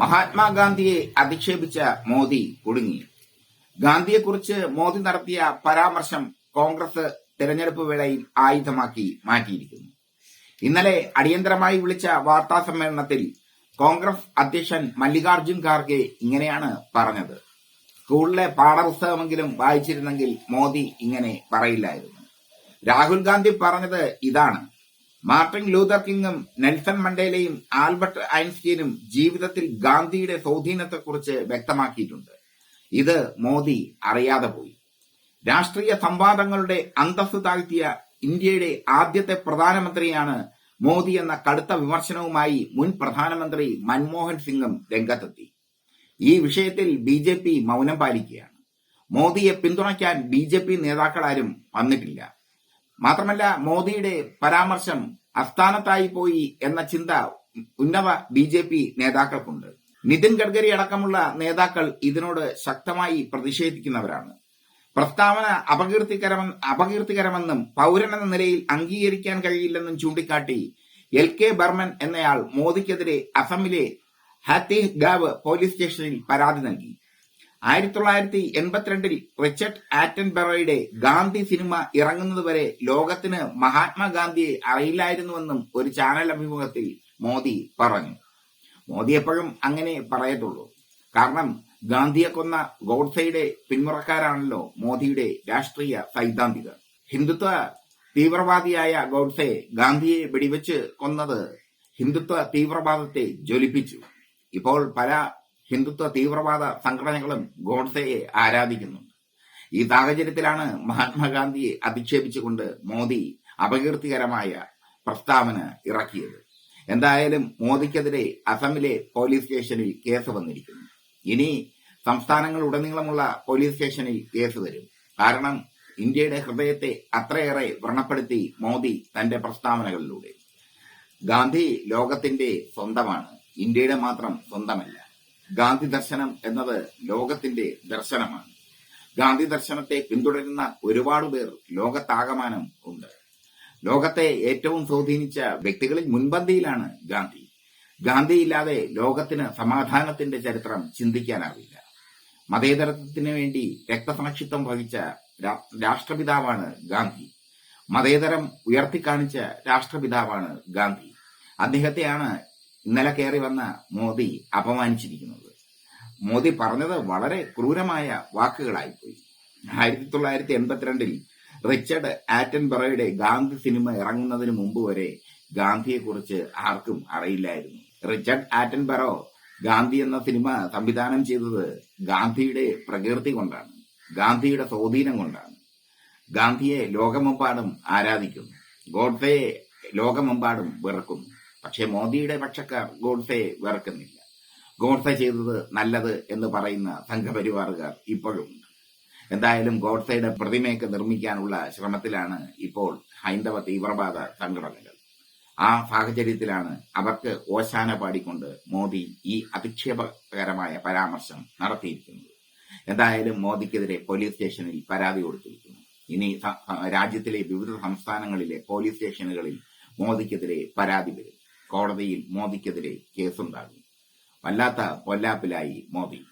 മഹാത്മാഗാന്ധിയെ അധിക്ഷേപിച്ച മോദി കുടുങ്ങി. ഗാന്ധിയെക്കുറിച്ച് മോദി നടത്തിയ പരാമർശം കോൺഗ്രസ് തെരഞ്ഞെടുപ്പ് വേളയിൽ ആയുധമാക്കി മാറ്റിയിരിക്കുന്നു. ഇന്നലെ അടിയന്തരമായി വിളിച്ച വാർത്താ സമ്മേളനത്തിൽ കോൺഗ്രസ് അധ്യക്ഷൻ മല്ലികാർജുൻ ഖാർഗെ ഇങ്ങനെയാണ് പറഞ്ഞത്. സ്കൂളിലെ പാഠപുസ്തകമെങ്കിലും വായിച്ചിരുന്നെങ്കിൽ മോദി ഇങ്ങനെ പറയില്ലായിരുന്നു. രാഹുൽ ഗാന്ധി പറഞ്ഞത് ഇതാണ്. മാർട്ടിൻ ലൂതർ കിങ്ങും നെൽസൺ മണ്ടേലയും ആൽബർട്ട് ഐൻസ്റ്റീനും ജീവിതത്തിൽ ഗാന്ധിയുടെ സ്വാധീനത്തെക്കുറിച്ച് വ്യക്തമാക്കിയിട്ടുണ്ട്. ഇത് മോദി അറിയാതെ പോയി. രാഷ്ട്രീയ സംവാദങ്ങളുടെ അന്തസ്സ് താഴ്ത്തിയ ഇന്ത്യയുടെ ആദ്യത്തെ പ്രധാനമന്ത്രിയാണ് മോദി എന്ന കടുത്ത വിമർശനവുമായി മുൻ പ്രധാനമന്ത്രി മൻമോഹൻ സിംഗും രംഗത്തെത്തി. ഈ വിഷയത്തിൽ ബി ജെ പി മൗനം പാലിക്കുകയാണ്. മോദിയെ പിന്തുണയ്ക്കാൻ ബി ജെ പി നേതാക്കളാരും വന്നിട്ടില്ല. മാത്രമല്ല മോദിയുടെ പരാമർശം അസ്ഥാനത്തായി പോയി എന്ന ചിന്ത ഉന്നവ ബി ജെ പി നേതാക്കൾക്കുണ്ട്. നിതിൻ ഗഡ്കരി അടക്കമുള്ള നേതാക്കൾ ഇതിനോട് ശക്തമായി പ്രതിഷേധിക്കുന്നവരാണ്. പ്രസ്താവന അപകീർത്തികരമെന്ന് അപകീർത്തികരമെന്നും പൗരനെന്ന നിലയിൽ അംഗീകരിക്കാൻ കഴിയില്ലെന്നും ചൂണ്ടിക്കാട്ടി എൽ കെ ബർമൻ എന്നയാൾ മോദിക്കെതിരെ അസമിലെ ഹാത്തിഹ് ഗാവ് പോലീസ് സ്റ്റേഷനിൽ പരാതി നൽകി. ആയിരത്തി തൊള്ളായിരത്തി എൺപത്തിരണ്ടിൽ റിച്ചർഡ് ആറ്റൻബറോയുടെ ഗാന്ധി സിനിമ ഇറങ്ങുന്നതുവരെ ലോകത്തിന് മഹാത്മാഗാന്ധിയെ അറിയില്ലായിരുന്നുവെന്നും ഒരു ചാനൽ അഭിമുഖത്തിൽ മോദി പറഞ്ഞു. മോദി എപ്പോഴും അങ്ങനെ പറയത്തുള്ളൂ. കാരണം ഗാന്ധിയെ കൊന്ന ഗോഡ്സയുടെ പിന്മുറക്കാരാണല്ലോ മോദിയുടെ രാഷ്ട്രീയ സൈദ്ധാന്തികർ. ഹിന്ദുത്വ തീവ്രവാദിയായ ഗോഡ്സെ ഗാന്ധിയെ വെടിവെച്ച് കൊന്നത് ഹിന്ദുത്വ തീവ്രവാദത്തെ ജ്വലിപ്പിച്ചു. ഇപ്പോൾ പല ഹിന്ദുത്വ തീവ്രവാദ സംഘടനകളും ഗോഡ്സയെ ആരാധിക്കുന്നുണ്ട് ഈ സാഹചര്യത്തിലാണ് മഹാത്മാഗാന്ധിയെ അധിക്ഷേപിച്ചുകൊണ്ട് മോദി അപകീർത്തികരമായ പ്രസ്താവന ഇറക്കിയത്. എന്തായാലും മോദിക്കെതിരെ അസമിലെ പോലീസ് സ്റ്റേഷനിൽ കേസ് വന്നിരിക്കുന്നു. ഇനി സംസ്ഥാനങ്ങൾ ഉടനീളമുള്ള പോലീസ് സ്റ്റേഷനിൽ കേസ് വരും. കാരണം ഇന്ത്യയുടെ ഹൃദയത്തെ അത്രയേറെ വ്രണപ്പെടുത്തി മോദി തന്റെ പ്രസ്താവനകളിലൂടെ. ഗാന്ധി ലോകത്തിന്റെ സ്വന്തമാണ്. ഇന്ത്യയുടെ മാത്രം സ്വന്തമല്ല. ഗാന്ധി ദർശനം എന്നത് ലോകത്തിന്റെ ദർശനമാണ്. ഗാന്ധി ദർശനത്തെ പിന്തുടരുന്ന ഒരുപാട് പേർ ലോകത്താകമാനം ഉണ്ട്. ലോകത്തെ ഏറ്റവും സ്വാധീനിച്ച വ്യക്തികളിൽ മുൻപന്തിയിലാണ് ഗാന്ധി. ഗാന്ധി ഇല്ലാതെ ലോകത്തിന് സമാധാനത്തിന്റെ ചരിത്രം ചിന്തിക്കാനാവില്ല. മതേതരത്വത്തിന് വേണ്ടി രക്തസാക്ഷിത്വം വഹിച്ച രാഷ്ട്രപിതാവാണ് ഗാന്ധി. മതേതരം ഉയർത്തിക്കാണിച്ച രാഷ്ട്രപിതാവാണ് ഗാന്ധി. അദ്ദേഹത്തെയാണ് ഇന്നലെ കയറി വന്ന മോദി അപമാനിച്ചിരിക്കുന്നത്. മോദി പറഞ്ഞത് വളരെ ക്രൂരമായ വാക്കുകളായിപ്പോയി. ആയിരത്തി തൊള്ളായിരത്തി എൺപത്തിരണ്ടിൽ റിച്ചർഡ് ആറ്റൻബറോയുടെ ഗാന്ധി സിനിമ ഇറങ്ങുന്നതിന് മുമ്പ് വരെ ഗാന്ധിയെക്കുറിച്ച് ആർക്കും അറിയില്ലായിരുന്നു. റിച്ചർഡ് ആറ്റൻബറോ ഗാന്ധി എന്ന സിനിമ സംവിധാനം ചെയ്തത് ഗാന്ധിയുടെ പ്രകീർത്തി കൊണ്ടാണ് ഗാന്ധിയുടെ സ്വാധീനം കൊണ്ടാണ്. ഗാന്ധിയെ ലോകമെമ്പാടും ആരാധിക്കുന്നു ഗോഡ്സയെ ലോകമെമ്പാടും വെറുക്കുന്നു പക്ഷെ മോദിയുടെ പക്ഷക്കാർ ഗോഡ്സയെ വെറുക്കുന്നില്ല. ഗോഡ്സെ ചെയ്തത് നല്ലത് എന്ന് പറയുന്ന സംഘപരിവാറുകാർ ഇപ്പോഴും എന്തായാലും ഗോഡ്സയുടെ പ്രതിമയൊക്കെ നിർമ്മിക്കാനുള്ള ശ്രമത്തിലാണ് ഇപ്പോൾ ഹൈന്ദവ തീവ്രവാദ സംഘടനകൾ. ആ സാഹചര്യത്തിലാണ് അവർക്ക് ഓശാന പാടിക്കൊണ്ട് മോദി ഈ അധിക്ഷേപകരമായ പരാമർശം നടത്തിയിരിക്കുന്നത്. എന്തായാലും മോദിക്കെതിരെ പോലീസ് സ്റ്റേഷനിൽ പരാതി കൊടുത്തിരിക്കുന്നു. ഇനി രാജ്യത്തിലെ വിവിധ സംസ്ഥാനങ്ങളിലെ പോലീസ് സ്റ്റേഷനുകളിൽ മോദിക്കെതിരെ പരാതി വരും. കോടതിയിൽ മോദിക്കെതിരെ കേസുണ്ടാകും. വല്ലാത്ത പൊല്ലാപ്പിലായി മോദി.